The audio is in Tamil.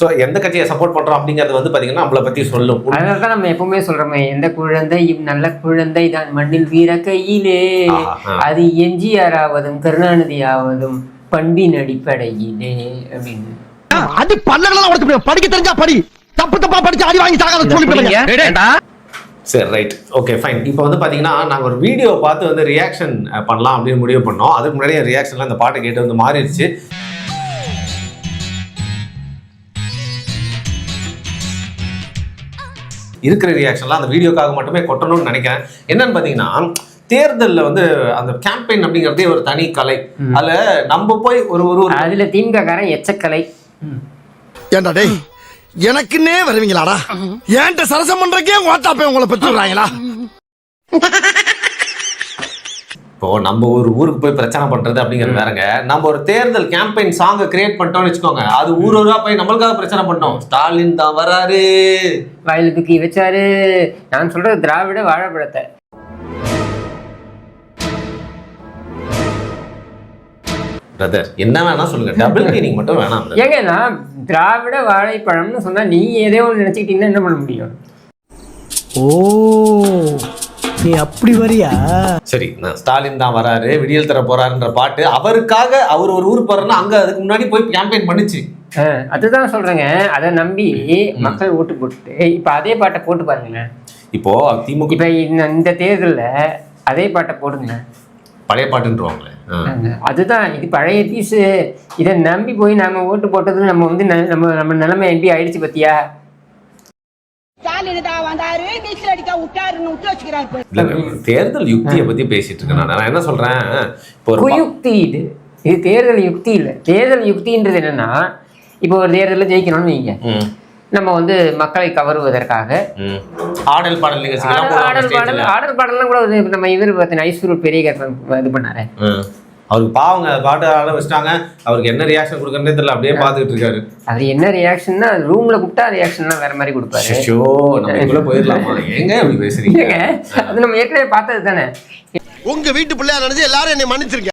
ஸோ எந்த கட்சியை சப்போர்ட் பண்றோம் அப்படிங்கிறது வந்து பாத்தீங்கன்னா நம்மளை பத்தி சொல்லும். அதனால தான் நம்ம எப்பவுமே சொல்றோமே எந்த குழந்தையும் நல்ல குழந்தை தான் மண்ணில் வீர கையிலே. அது எம்ஜிஆர் ஆவதும் கருணாநிதி ஆவதும் பண்பின் அடிப்படையிலே அப்படின்னு. அது உடச்சு படிக்க தெரிஞ்சா படி. தப்பு தப்பா படிச்சு அடி வாங்கி சாகாத சொல்லி சரி ரைட் ஓகே ஃபைன் இப்போ வந்து பாத்தீங்கன்னா நாங்க ஒரு வீடியோ பார்த்து வந்து ரியாக்ஷன் பண்ணலாம் அப்படின்னு முடிவு பண்ணோம். அதுக்கு முன்னாடியே ரியாக்ஷன்ல அந்த பாட்டை கேட்டு வந்து மாறிடுச்சு. இருக்கிற ரியாக்ஷன்லாம் அந்த வீடியோக்காக மட்டுமே கொட்டணும்னு நினைக்கிறேன். என்னன்னு பார்த்தீங்கன்னா தேர்தலில் வந்து அந்த கேம்பெயின் அப்படிங்கிறதே ஒரு தனி கலை. அதுல நம்ம போய் ஒரு ஒரு அதுல திமுக காரன் எச்சக்கலை. ஏண்டா டேய் எனக்குன்னே வருவீங்களாடா? ஏன்ட்ட சரசம் பண்றக்கே ஓட்டாப்பே உங்களை பெற்று இப்போ நம்ம ஒரு ஊருக்கு போய் பிரச்சனை பண்றது அப்படிங்கிறது வேறங்க. நம்ம ஒரு தேர்தல் கேம்பெயின் சாங்கை கிரியேட் பண்ணிட்டோம்னு வச்சுக்கோங்க. அது ஊர் ஊரா போய் நம்மளுக்காக பிரச்சனை பண்ணோம். ஸ்டாலின் தான் வராரு. வயலு தூக்கி வச்சாரு. நான் சொல்றது திராவிட வாழைப்பழத்தை பிரதர் என்ன வேணா சொல்லுங்க. டபுள் மீனிங் மட்டும் வேணாம். ஏங்க நான் திராவிட வாழைப்பழம்னு சொன்னா நீ ஏதோ ஒன்று நினைச்சுக்கிட்டீங்கன்னா என்ன பண்ண முடியும்? ஓ. நீ அப்படி வரியா? சரி நான் ஸ்டாலின் தான் வராரு விடியல் தர போறாருன்ற பாட்டு அவருக்காக அவர் ஒரு ஊர் போறாருன்னா அங்க அதுக்கு முன்னாடி போய் கேம்பெயின் பண்ணுச்சு. அதுதான் சொல்றேங்க. அதை நம்பி மக்கள் ஓட்டு போட்டு இப்ப அதே பாட்டை போட்டு பாருங்களேன் இப்போ திமுக இப்ப இந்த இந்த தேர்தல்ல அதே பாட்டை போடுங்க. பழைய பாட்டுன்றவாங்களே. அதுதான் இது பழைய பீஸு இதை நம்பி போய் நாம ஓட்டு போட்டது நம்ம வந்து ந- நம்ம நம்ம நிலைமை எப்படி ஆயிடுச்சு பத்தியா? தான் வந்தாரு நீச்சல் அடிக்க விட்டாருன்னு விட்டு வச்சுக்கிறாரு தேர்தல் யுக்தியை பத்தி பேசிட்டு இருக்கேன் நான். நான் என்ன சொல்றேன்? இப்போ குயுக்தி இது. இது தேர்தல் யுக்தி இல்லை. தேர்தல் யுக்தின்றது என்னன்னா இப்போ ஒரு தேர்தலில் ஜெயிக்கணும்னு வைங்க. ம், நம்ம வந்து மக்களை கவருவதற்காக. ம். ஆடல் பாடல் ஆடல் பாடல். ஆடல் பாடல்லாம் கூட நம்ம இவர் பார்த்தீங்கன்னா ஐஸ்வர்யூர் பெரிய இது பண்ணாரு. ம். அவருக்கு பாவங்க பாட்டு ஆட வச்சிட்டாங்க. அவருக்கு என்ன ரியாக்ஷன் கொடுக்கறதே தெரியல அப்படியே பார்த்துக்கிட்டு இருக்காரு. அது என்ன ரியாக்ஷன்னா ரூம்ல கூப்பிட்டா ரியாக்ஷன்லாம் வேற மாதிரி கொடுப்பாரு. ஷோ நம்ம இதுக்குள்ள போயிடலாமா? ஏங்க இப்படி பேசுறீங்க? அது நம்ம ஏற்கனவே பார்த்தது தானே உங்க வீட்டு பிள்ளையா நினைச்சு எல்லாரும் என்னை மன்னிச்சிருங்க.